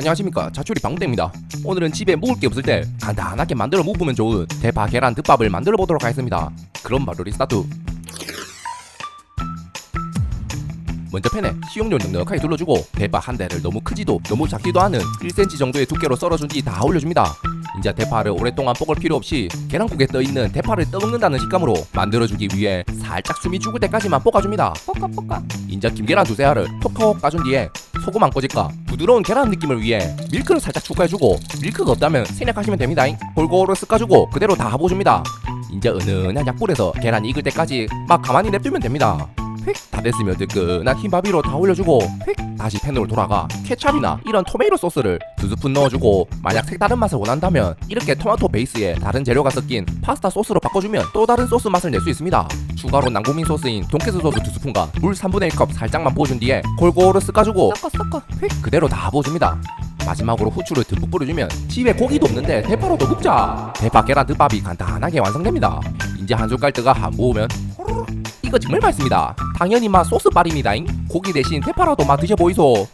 안녕하십니까. 자초리 방대입니다. 오늘은 집에 먹을 게 없을 때 간단하게 만들어 먹으면 좋은 대파 계란 덮밥을 만들어 보도록 하겠습니다. 그럼 바로 리스타트. 먼저 팬에 식용유 넉넉하게 둘러주고 대파 한 대를 너무 크지도 너무 작지도 않은 1cm 정도의 두께로 썰어준 뒤 다 올려줍니다. 이제 대파를 오랫동안 볶을 필요 없이 계란국에 떠있는 대파를 떠먹는다는 식감으로 만들어주기 위해 살짝 숨이 죽을 때까지만 볶아줍니다. 볶아 볶아. 인자 김계란 두세 알을 톡톡 까준 뒤에 소금 한 꼬집과 부드러운 계란 느낌을 위해 밀크를 살짝 추가해주고 밀크가 없다면 생략하시면 됩니다 골고루 섞어주고 그대로 다 합어줍니다. 이제 은은한 약불에서 계란이 익을 때까지 막 가만히 냅두면 됩니다 휙. 다 됐으면 뜨끈한 흰밥 위로 다 올려주고 휙. 다시 팬으로 돌아가 케찹이나 이런 토메이로 소스를 두 스푼 넣어주고 만약 색다른 맛을 원한다면 이렇게 토마토 베이스에 다른 재료가 섞인 파스타 소스로 바꿔주면 또 다른 소스 맛을 낼 수 있습니다. 추가로 남고민 소스인 돈케스 소스 두 스푼과 물 3분의 1컵 살짝만 부어준 뒤에 골고루 섞어주고 섞어 섞어. 휙. 그대로 다 부어줍니다. 마지막으로 후추를 듬뿍 뿌려주면 집에 고기도 없는데 대파로도 먹자. 대파 계란 덮밥이 간단하게 완성됩니다. 이제 한 숟갈 뜨가 한 모으면 이거 정말 맛있습니다. 당연히 맛 소스 빨입니다잉. 고기 대신 대파라도 맛 드셔보이소